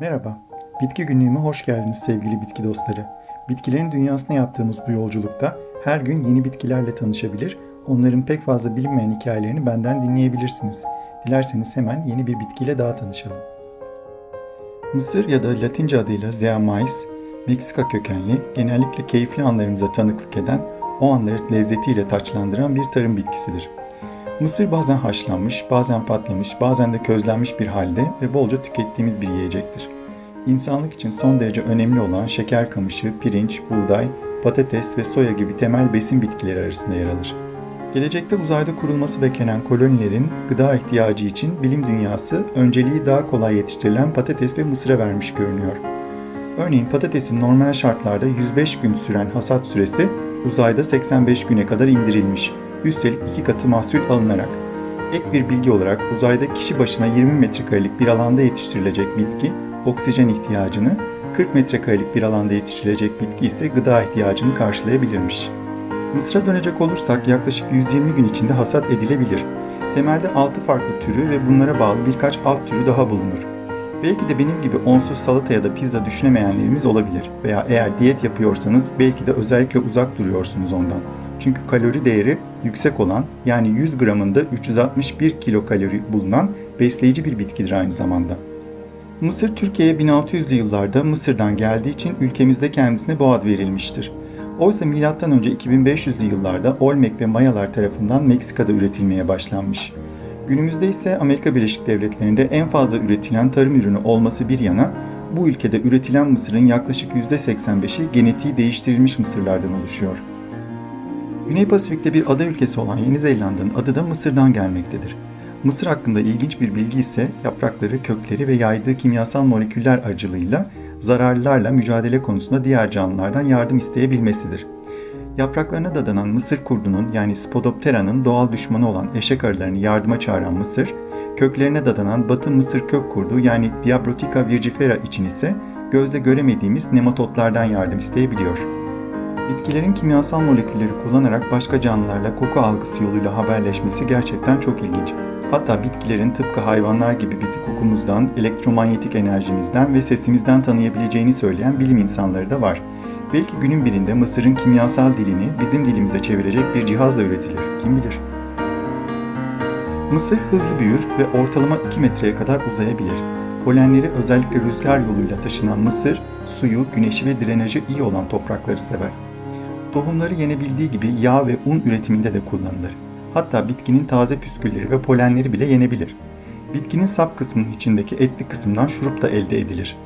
Merhaba, Bitki Günlüğü'me hoş geldiniz sevgili bitki dostları. Bitkilerin dünyasına yaptığımız bu yolculukta her gün yeni bitkilerle tanışabilir, onların pek fazla bilinmeyen hikayelerini benden dinleyebilirsiniz. Dilerseniz hemen yeni bir bitkiyle daha tanışalım. Mısır ya da Latince adıyla Zeamais, Meksika kökenli, genellikle keyifli anlarımıza tanıklık eden, o anları lezzetiyle taçlandıran bir tarım bitkisidir. Mısır bazen haşlanmış, bazen patlamış, bazen de közlenmiş bir halde ve bolca tükettiğimiz bir yiyecektir. İnsanlık için son derece önemli olan şeker kamışı, pirinç, buğday, patates ve soya gibi temel besin bitkileri arasında yer alır. Gelecekte uzayda kurulması beklenen kolonilerin gıda ihtiyacı için bilim dünyası önceliği daha kolay yetiştirilen patates ve mısıra vermiş görünüyor. Örneğin patatesin normal şartlarda 105 gün süren hasat süresi uzayda 85 güne kadar indirilmiş üstelik iki katı mahsul alınarak. Ek bir bilgi olarak uzayda kişi başına 20 metrekarelik bir alanda yetiştirilecek bitki oksijen ihtiyacını, 40 metrekarelik bir alanda yetiştirilecek bitki ise gıda ihtiyacını karşılayabilirmiş. Mısır'a dönecek olursak yaklaşık 120 gün içinde hasat edilebilir. Temelde 6 farklı türü ve bunlara bağlı birkaç alt türü daha bulunur. Belki de benim gibi onsuz salata ya da pizza düşünemeyenlerimiz olabilir veya eğer diyet yapıyorsanız belki de özellikle uzak duruyorsunuz ondan. Çünkü kalori değeri yüksek olan yani 100 gramında 361 kilokalori bulunan besleyici bir bitkidir aynı zamanda. Mısır Türkiye'ye 1600'lü yıllarda Mısır'dan geldiği için ülkemizde kendisine bu ad verilmiştir. Oysa M.Ö. 2500'lü yıllarda Olmek ve Mayalar tarafından Meksika'da üretilmeye başlanmış. Günümüzde ise Amerika Birleşik Devletleri'nde en fazla üretilen tarım ürünü olması bir yana bu ülkede üretilen mısırın yaklaşık %85'i genetiği değiştirilmiş mısırlardan oluşuyor. Güney Pasifik'te bir ada ülkesi olan Yeni Zelanda'nın adı da Mısır'dan gelmektedir. Mısır hakkında ilginç bir bilgi ise yaprakları, kökleri ve yaydığı kimyasal moleküller aracılığıyla zararlılarla mücadele konusunda diğer canlılardan yardım isteyebilmesidir. Yapraklarına dadanan mısır kurdunun yani Spodoptera'nın doğal düşmanı olan eşek arılarını yardıma çağıran mısır, köklerine dadanan batı mısır kök kurdu yani Diabrotica virgifera için ise gözle göremediğimiz nematotlardan yardım isteyebiliyor. Bitkilerin kimyasal molekülleri kullanarak başka canlılarla koku algısı yoluyla haberleşmesi gerçekten çok ilginç. Hatta bitkilerin tıpkı hayvanlar gibi bizi kokumuzdan, elektromanyetik enerjimizden ve sesimizden tanıyabileceğini söyleyen bilim insanları da var. Belki günün birinde Mısır'ın kimyasal dilini bizim dilimize çevirecek bir cihazla üretilir, kim bilir. Mısır hızlı büyür ve ortalama 2 metreye kadar uzayabilir. Polenleri özellikle rüzgar yoluyla taşınan mısır, suyu, güneşi ve drenajı iyi olan toprakları sever. Tohumları yenebildiği gibi yağ ve un üretiminde de kullanılır. Hatta bitkinin taze püskülleri ve polenleri bile yenebilir. Bitkinin sap kısmının içindeki etli kısımdan şurup da elde edilir.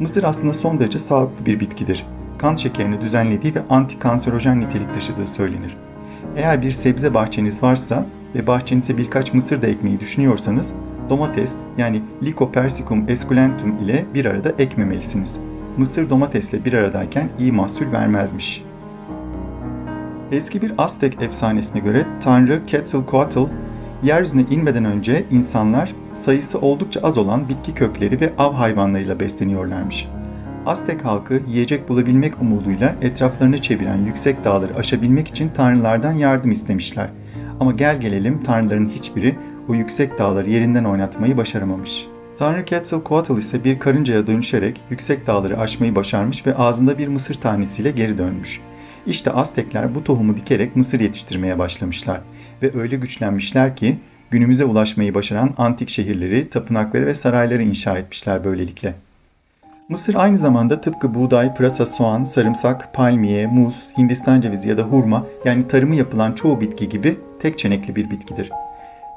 Mısır aslında son derece sağlıklı bir bitkidir. Kan şekerini düzenlediği ve antikanserojen nitelik taşıdığı söylenir. Eğer bir sebze bahçeniz varsa ve bahçenize birkaç mısır da ekmeyi düşünüyorsanız domates yani Lycopersicum esculentum ile bir arada ekmemelisiniz. Mısır domatesle bir aradayken iyi mahsul vermezmiş. Eski bir Aztek efsanesine göre Tanrı Quetzalcoatl, yeryüzüne inmeden önce insanlar sayısı oldukça az olan bitki kökleri ve av hayvanlarıyla besleniyorlarmış. Aztek halkı yiyecek bulabilmek umuduyla etraflarını çeviren yüksek dağları aşabilmek için tanrılardan yardım istemişler. Ama gel gelelim tanrıların hiçbiri o yüksek dağları yerinden oynatmayı başaramamış. Tanrı Quetzalcoatl ise bir karıncaya dönüşerek yüksek dağları aşmayı başarmış ve ağzında bir mısır tanesiyle geri dönmüş. İşte Aztekler bu tohumu dikerek mısır yetiştirmeye başlamışlar ve öyle güçlenmişler ki günümüze ulaşmayı başaran antik şehirleri, tapınakları ve sarayları inşa etmişler böylelikle. Mısır aynı zamanda tıpkı buğday, pırasa, soğan, sarımsak, palmiye, muz, hindistan cevizi ya da hurma yani tarımı yapılan çoğu bitki gibi tek çenekli bir bitkidir.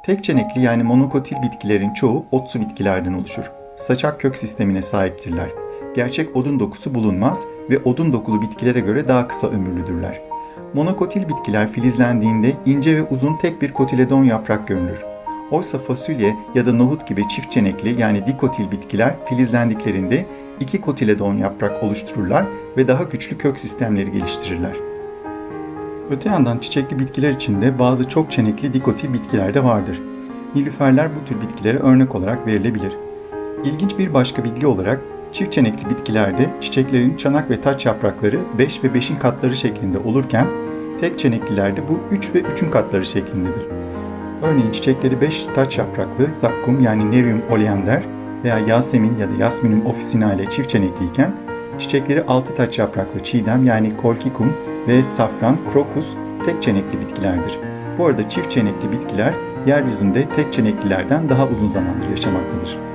Tek çenekli yani monokotil bitkilerin çoğu otsu bitkilerden oluşur. Saçak kök sistemine sahiptirler gerçek odun dokusu bulunmaz ve odun dokulu bitkilere göre daha kısa ömürlüdürler. Monokotil bitkiler filizlendiğinde ince ve uzun tek bir kotiledon yaprak görünür. Oysa fasulye ya da nohut gibi çift çenekli yani dikotil bitkiler filizlendiklerinde iki kotiledon yaprak oluştururlar ve daha güçlü kök sistemleri geliştirirler. Öte yandan çiçekli bitkiler içinde bazı çok çenekli dikotil bitkiler de vardır. Nilüferler bu tür bitkilere örnek olarak verilebilir. İlginç bir başka bilgi olarak Çift çenekli bitkilerde çiçeklerin çanak ve taç yaprakları 5 ve 5'in katları şeklinde olurken tek çeneklilerde bu 3 ve 3'ün katları şeklindedir. Örneğin çiçekleri 5 taç yapraklı zakkum yani Nerium oleander veya Yasemin ya da Yasmin'in ofisinale çift çenekliyken çiçekleri altı taç yapraklı çiğdem yani kolkikum ve safran, krokus tek çenekli bitkilerdir. Bu arada çift çenekli bitkiler yeryüzünde tek çeneklilerden daha uzun zamandır yaşamaktadır.